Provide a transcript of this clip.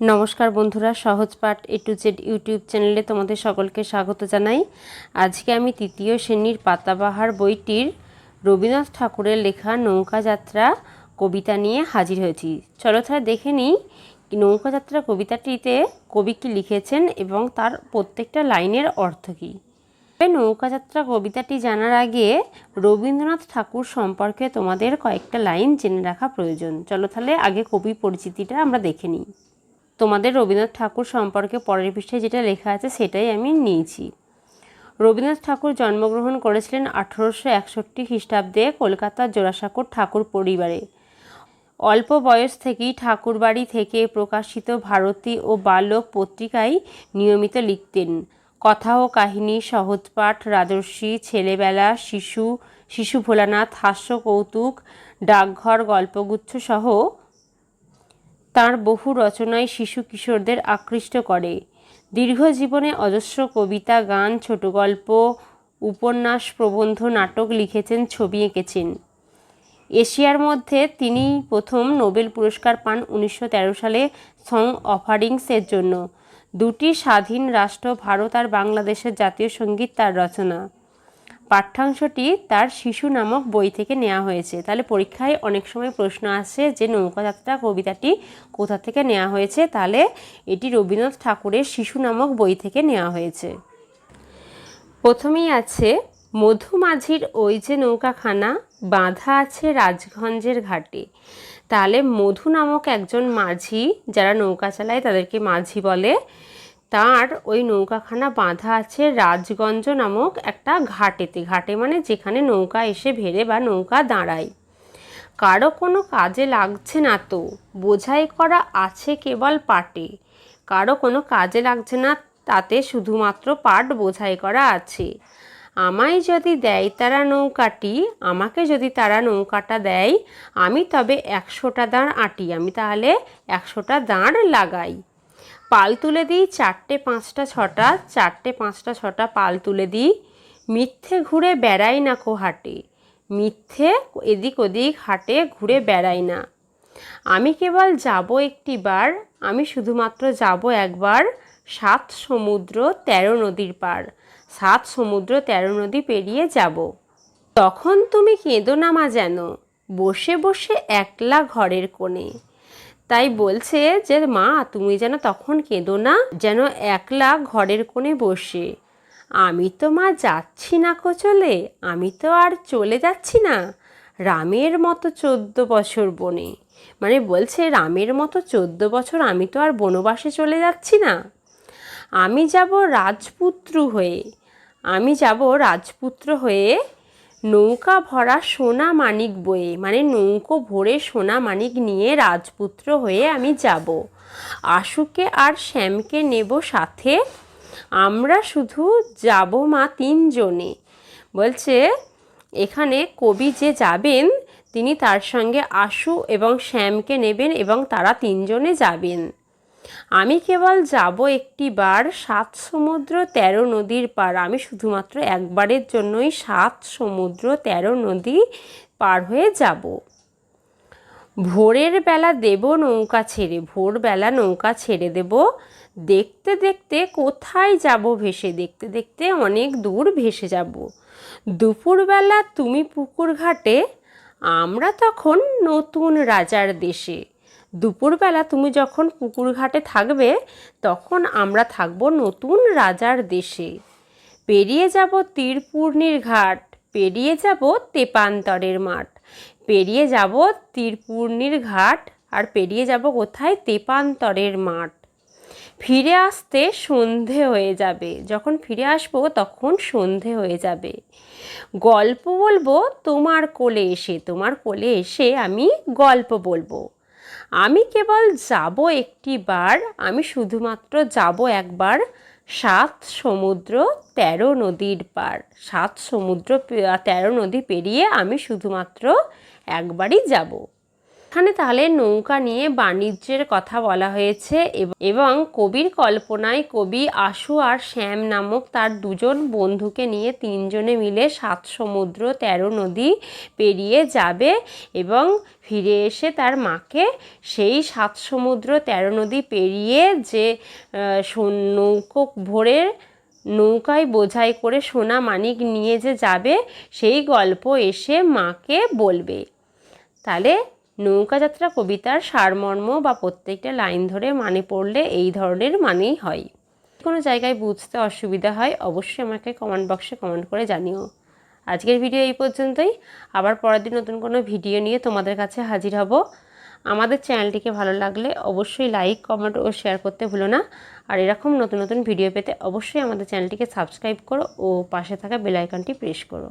নমস্কার বন্ধুরা, সহজ পাঠ এ টু জেড ইউটিউব চ্যানেলে তোমাদের সকলকে স্বাগত জানাই। আজকে আমি তৃতীয় শ্রেণির পাতাবাহার বইটির রবীন্দ্রনাথ ঠাকুরের লেখা নৌকাযাত্রা কবিতা নিয়ে হাজির হয়েছি। চলো তাহলে দেখে নিই নৌকাযাত্রা কবিতাটিতে কবি কী লিখেছেন এবং তার প্রত্যেকটা লাইনের অর্থ কী। তবে নৌকাযাত্রা কবিতাটি জানার আগে রবীন্দ্রনাথ ঠাকুর সম্পর্কে তোমাদের কয়েকটা লাইন জেনে রাখা প্রয়োজন। চলো তাহলে আগে কবি পরিচিতিটা আমরা দেখে নিই। তোমাদের রবীন্দ্রনাথ ঠাকুর সম্পর্কে পরের পৃষ্ঠায় যেটা লেখা আছে সেটাই আমি নিয়েছি। রবীন্দ্রনাথ ঠাকুর জন্মগ্রহণ করেছিলেন আঠেরোশো একষট্টি খ্রিস্টাব্দে কলকাতার জোড়াসাঁকোর ঠাকুর পরিবারে। অল্প বয়স থেকেই ঠাকুরবাড়ি থেকে প্রকাশিত ভারতী ও বালক পত্রিকায় নিয়মিত লিখতেন। কথা ও কাহিনী, সহজপাঠ, রাজর্ষি, ছেলেবেলা, শিশু শিশু ভোলানাথ হাস্য কৌতুক ডাকঘর, গল্পগুচ্ছ সহ তার বহু রচনায় শিশু কিশোরদের আকৃষ্ট করে। দীর্ঘ জীবনে অজস্র কবিতা, গান, ছোট গল্প, উপন্যাস, প্রবন্ধ, নাটক লিখেছেন, ছবি এঁকেছেন। এশিয়ার মধ্যে তিনি প্রথম নোবেল পুরস্কার পান উনিশশো তেরো সালে সং অফারিংসের জন্য। দুটি স্বাধীন রাষ্ট্র, ভারত আর বাংলাদেশের জাতীয় সংগীত তার রচনা। পাঠ্যাংশটি তার শিশু নামক বই থেকে নেওয়া হয়েছে। তাহলে পরীক্ষায় অনেক সময় প্রশ্ন আসে যে, নৌকাযাত্রা কবিতাটি কোথা থেকে নেওয়া হয়েছে? তাহলে এটি রবীন্দ্রনাথ ঠাকুরের শিশু নামক বই থেকে নেওয়া হয়েছে। প্রথমেই আছে মধুমাঝির ওই যে নৌকাখানা, বাঁধা আছে রাজগঞ্জের ঘাটে। তাহলে মধু নামক একজন মাঝি, যারা নৌকা চালায় তাদেরকে মাঝি বলে। তার ওই নৌকাখানা বাঁধা আছে রাজগঞ্জ নামক একটা ঘাটেতে। ঘাটে মানে যেখানে নৌকা এসে ভেড়ে বা নৌকা দাঁড়ায়। কারও কোনো কাজে লাগছে না তো, বোঝাই করা আছে কেবল পাটে। কারও কোনো কাজে লাগছে না, তাতে শুধুমাত্র পাট বোঝাই করা আছে। আমায় যদি দেয় তারা নৌকাটি, আমাকে যদি তারা নৌকাটা দেয়, আমি তবে একশোটা দাঁড় আঁটি, আমি তাহলে একশোটা দাঁড় লাগাই। পাল তুলে দিই, চারটে পাঁচটা, ছটা, চারটে পাঁচটা, ছটা পাল তুলে দিই। মিথ্যে ঘুরে বেড়াই না কো হাটে। মিথ্যে এদিক ওদিক হাটে ঘুরে বেড়াই না। আমি কেবল যাব একটি বার, আমি শুধুমাত্র যাব একবার। সাত সমুদ্র, তেরো নদীর পার। সাত সমুদ্র, তেরো নদী পেরিয়ে যাব। তখন তুমি কেঁদো না মা যেন। বসে বসে একলা ঘরের কোণে। তাই বলছে যে, মা, তুমি যেন তখন কেঁদো না, যেন একলা ঘরের কোণে বসে। আমি তো মা যাচ্ছি না কো চলে, আমি তো আর চলে যাচ্ছি না। রামের মতো চোদ্দ বছর বনে। মানে বলছে, রামের মতো চোদ্দ বছর আমি তো আর বনবাসে চলে যাচ্ছি না। আমি যাব রাজপুত্র হয়ে, আমি যাব রাজপুত্র হয়ে নৌকা ভরা সোনা মানিক বয়ে মানে নৌকো ভরে সোনা মানিক নিয়ে রাজপুত্র হয়ে আমি যাব। আশুকে আর শ্যামকে নেব সাথে, আমরা শুধু যাব মা তিনজনে। বলছে, এখানে কবি যে যাবেন, তিনি তার সঙ্গে আশু এবং শ্যামকে নেবেন এবং তারা তিনজনে যাবেন। আমি কেবল যাব একটি বার সাত সমুদ্র তেরো নদীর পার। আমি শুধুমাত্র একবারের জন্যই সাত সমুদ্র তেরো নদী পার হয়ে যাব। ভোরের বেলা দেব নৌকা ছেড়ে ভোরবেলা নৌকা ছেড়ে দেব। দেখতে দেখতে কোথায় যাব ভেসে, দেখতে দেখতে অনেক দূর ভেসে যাব। দুপুরবেলা তুমি পুকুর ঘাটে আমরা তখন নতুন রাজার দেশে। দুপুরবেলা তুমি যখন পুকুর ঘাটে থাকবে, তখন আমরা থাকব নতুন রাজার দেশে। পেরিয়ে যাব তীরপূর্ণির ঘাট, পেরিয়ে যাব তেপান্তরের মাঠ, পেরিয়ে যাব তীরপূর্ণির ঘাট, আর পেরিয়ে যাব কোথায়? তেপান্তরের মাঠ। ফিরে আসতে সন্ধে হয়ে যাবে। যখন ফিরে আসব, তখন সন্ধে হয়ে যাবে। গল্প বলব তোমার কোলে এসে, তোমার কোলে এসে আমি গল্প বলব। আমি কেবল যাব একটি বার আমি শুধুমাত্র যাব একবার সাত সমুদ্র তেরো নদীর পার। সাত সমুদ্র তেরো নদী পেরিয়ে আমি শুধুমাত্র একবারই যাব। এখানে তাহলে নৌকা নিয়ে বাণিজ্যের কথা বলা হয়েছে এবং কবির কল্পনায় কবি আশু আর শ্যাম নামক তার দুজন বন্ধুকে নিয়ে তিনজনে মিলে সাত সমুদ্র তেরো নদী পেরিয়ে যাবে এবং ফিরে এসে তার মাকে সেই সাত সমুদ্র তেরো নদী পেরিয়ে যে নৌকো ভরে নৌকায় বোঝাই করে সোনা মানিক নিয়ে যে যাবে সেই গল্প এসে মাকে বলবে। তাহলে নৌকাযাত্রা, কবিতার সারমর্ম বা প্রত্যেকটা লাইন ধরে মানে পড়লে এই ধরনের মানেই হয়। কোনো জায়গায় বুঝতে অসুবিধা হয়, অবশ্যই আমাকে কমেন্ট বক্সে কমেন্ট করে জানিও। আজকের ভিডিও এই পর্যন্তই। আবার পরের দিন নতুন কোনো ভিডিও নিয়ে তোমাদের কাছে হাজির হব। আমাদের চ্যানেলটিকে ভালো লাগলে অবশ্যই লাইক কমেন্ট ও শেয়ার করতে ভুলো না। আর এরকম নতুন নতুন ভিডিও পেতে অবশ্যই আমাদের চ্যানেলটিকে সাবস্ক্রাইব করো ও পাশে থাকা বেল আইকনটি প্রেস করো।